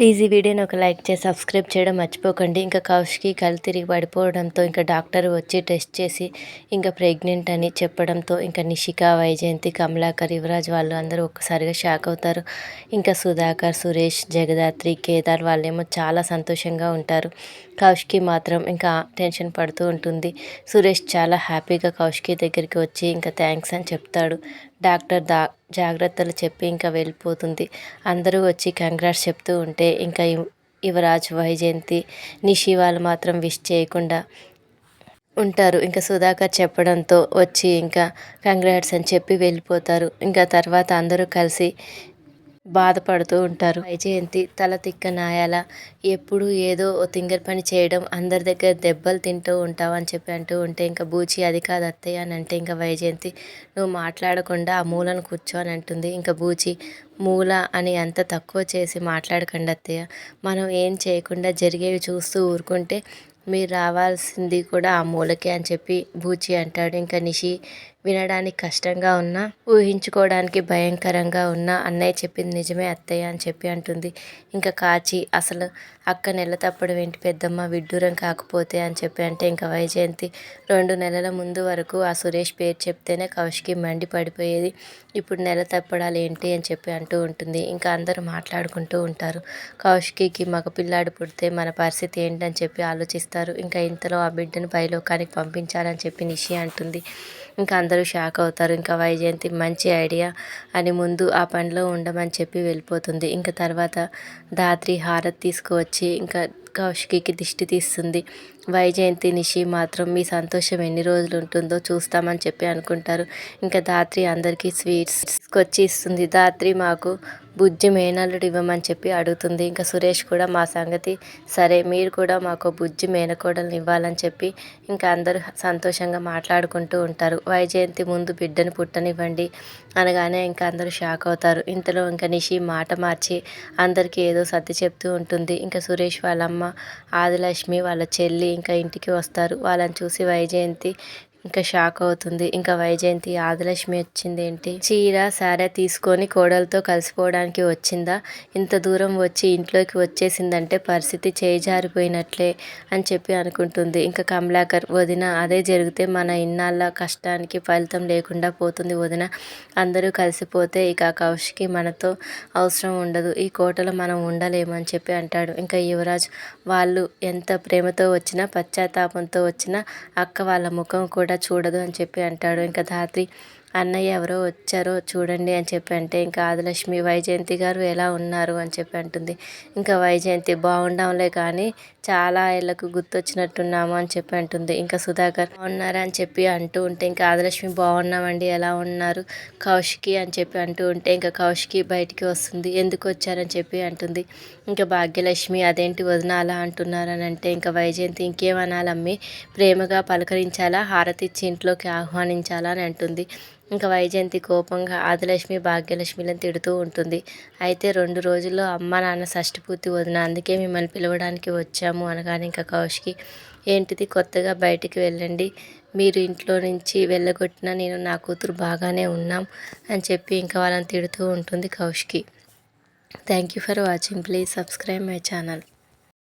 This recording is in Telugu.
ప్లీజ్ ఈ వీడియోని ఒక లైక్ చేసి సబ్స్క్రైబ్ చేయడం మర్చిపోకండి. ఇంకా కౌష్కి కళ్ళు తిరిగి పడిపోవడంతో ఇంకా డాక్టర్ వచ్చి టెస్ట్ చేసి ఇంకా ప్రెగ్నెంట్ అని చెప్పడంతో ఇంకా నిషిక వైజయంతి కమలాకర్ యువరాజ్ వాళ్ళు అందరూ ఒక్కసారిగా షాక్ అవుతారు. ఇంకా సుధాకర్ సురేష్ జగదాత్రి కేదార్ వాళ్ళేమో చాలా సంతోషంగా ఉంటారు. కౌష్కి మాత్రం ఇంకా టెన్షన్ పడుతూ ఉంటుంది. సురేష్ చాలా హ్యాపీగా కౌష్కి దగ్గరికి వచ్చి ఇంకా థ్యాంక్స్ అని చెప్తాడు. డాక్టర్ దా జాగ్రత్తలు చెప్పి ఇంకా వెళ్ళిపోతుంది. అందరూ వచ్చి కంగ్రాట్స్ చెప్తూ ఉంటే ఇంకా యువరాజ్ వైజయంతి నిషి వాళ్ళు మాత్రం విష్ చేయకుండా ఉంటారు. ఇంకా సుధాకర్ చెప్పడంతో వచ్చి ఇంకా కంగ్రాట్స్ అని చెప్పి వెళ్ళిపోతారు. ఇంకా తర్వాత అందరూ కలిసి బాధపడుతూ ఉంటారు. వైజయంతి తల తిక్క నాయాల ఎప్పుడు ఏదో తింగర్ పని చేయడం అందరి దగ్గర దెబ్బలు తింటూ ఉంటావు అని చెప్పి అంటూ ఉంటే ఇంకా బూచి అది కాదు అత్తయ్య అని అంటే ఇంకా వైజయంతి నువ్వు మాట్లాడకుండా ఆ మూలను కూర్చో అని అంటుంది. ఇంకా బూచి మూల అని అంత తక్కువ చేసి మాట్లాడకండి అత్తయ్య. మనం ఏం చేయకుండా జరిగేవి చూస్తూ ఊరుకుంటే మీరు రావాల్సింది కూడా ఆ మూలకే అని చెప్పి బూచి అంటాడు. ఇంకా నిషి వినడానికి కష్టంగా ఉన్నా ఊహించుకోవడానికి భయంకరంగా ఉన్న అన్నయ్య చెప్పింది నిజమే అత్తయ్య అని చెప్పి అంటుంది. ఇంకా కాచి అసలు అక్క నెల తప్పడం ఏంటి పెద్దమ్మ? విడ్డూరం కాకపోతే అని చెప్పి అంటే ఇంకా వైజయంతి రెండు నెలల ముందు వరకు ఆ సురేష్ పేరు చెప్తేనే కౌశికి మండి పడిపోయేది. ఇప్పుడు నెల తప్పడాలు ఏంటి అని చెప్పి అంటూ ఉంటుంది. ఇంకా అందరూ మాట్లాడుకుంటూ ఉంటారు. కౌశికి మగపిల్లాడు పుడితే మన పరిస్థితి ఏంటని చెప్పి ఆలోచిస్తారు. ఇంకా ఇంతలో ఆ బిడ్డను పైలోకానికి పంపించాలని చెప్పి నిషి అంటుంది. ఇంకా అందరూ షాక్ అవుతారు. ఇంకా వైజయంతి మంచి ఐడియా అని ముందు ఆ పనిలో ఉండమని చెప్పి వెళ్ళిపోతుంది. ఇంకా తర్వాత దాత్రి హారత్ తీసుకువచ్చి ఇంకా కౌశికి దిష్టి తీస్తుంది. వైజయంతి నిషి మాత్రం మీ సంతోషం ఎన్ని రోజులు ఉంటుందో చూస్తామని చెప్పి అనుకుంటారు ఇంకా దాత్రి అందరికీ స్వీట్స్ తీసుకొచ్చి ఇస్తుంది. ధాత్రి మాకు బుజ్జి మేనల్లుడు ఇవ్వమని చెప్పి అడుగుతుంది. ఇంకా సురేష్ కూడా మా సంగతి సరే మీరు కూడా మాకు బుజ్జి మేనకోడల్ని ఇవ్వాలని చెప్పి ఇంకా అందరూ సంతోషంగా మాట్లాడుకుంటూ ఉంటారు. వైజయంతి ముందు బిడ్డను పుట్టనివ్వండి అనగానే ఇంకా అందరూ షాక్ అవుతారు. ఇంతలో ఇంకా నిషి మాట మార్చి అందరికీ ఏదో సర్ది చెప్తూ ఉంటుంది. ఇంకా సురేష్ వాళ్ళమ్మ ఆదిలక్ష్మి వాళ్ళ చెల్లి ఇంకా ఇంటికి వస్తారు. వాళ్ళని చూసి వైజయంతి ఇంకా షాక్ అవుతుంది. ఇంకా వైజయంతి ఆదిలక్ష్మి వచ్చింది ఏంటి చీర సారే తీసుకొని కోడలతో కలిసిపోవడానికి వచ్చిందా? ఇంత దూరం వచ్చి ఇంట్లోకి వచ్చేసిందంటే పరిస్థితి చేజారిపోయినట్లే అని చెప్పి అనుకుంటుంది. ఇంకా కమలాకర్ వదిన అదే జరిగితే మన ఇన్నాళ్ళ కష్టానికి ఫలితం లేకుండా పోతుంది వదిన. అందరూ కలిసిపోతే ఇక కౌశికి మనతో అవసరం ఉండదు. ఈ కోటలో మనం ఉండలేమని చెప్పి అంటాడు. ఇంకా యువరాజ్ వాళ్ళు ఎంత ప్రేమతో వచ్చినా పశ్చాత్తాపంతో వచ్చినా అక్క వాళ్ళ ముఖం కూడా కూడా చూడదు అని చెప్పి అంటాడు. ఇంకా ధాత్రి అన్నయ్య ఎవరో వచ్చారో చూడండి అని చెప్పి అంటే ఇంకా ఆదిలక్ష్మి వైజయంతి గారు ఎలా ఉన్నారు అని చెప్పి అంటుంది. ఇంకా వైజయంతి బాగుండంలే కానీ చాలా ఏళ్ళకు గుర్తొచ్చినట్టున్నాము అని చెప్పి అంటుంది. ఇంకా సుధాకర్ బాగున్నారా అని చెప్పి అంటూ ఉంటే ఇంకా ఆదిలక్ష్మి బాగున్నామండి ఎలా ఉన్నారు? కౌశికి అని చెప్పి అంటూ ఉంటే ఇంకా కౌశికి బయటికి వస్తుంది ఎందుకు వచ్చారని చెప్పి అంటుంది. ఇంకా భాగ్యలక్ష్మి అదేంటి వదనాలా అంటున్నారు అంటున్నారని అంటే ఇంకా వైజయంతి ఇంకేమనాలమ్మి? ప్రేమగా పలకరించాలా? హారతి ఇచ్చి ఇంట్లోకి ఆహ్వానించాలా అని అంటుంది. ఇంకా వైజయంతి కోపంగా ఆదిలక్ష్మి భాగ్యలక్ష్మిలను తిడుతూ ఉంటుంది. అయితే రెండు రోజుల్లో అమ్మ నాన్న షష్టిపూర్తి వదిన అందుకే మిమ్మల్ని పిలవడానికి వచ్చాము అనగానే ఇంకా కౌశికి ఏంటిది? కొత్తగా బయటికి వెళ్ళండి. మీరు ఇంట్లో నుంచి వెళ్ళగొట్టినా నేను నా కూతురు బాగానే ఉన్నాం అని చెప్పి ఇంకా వాళ్ళని తిడుతూ ఉంటుంది Kaushiki. Thank you for watching. Please subscribe my channel.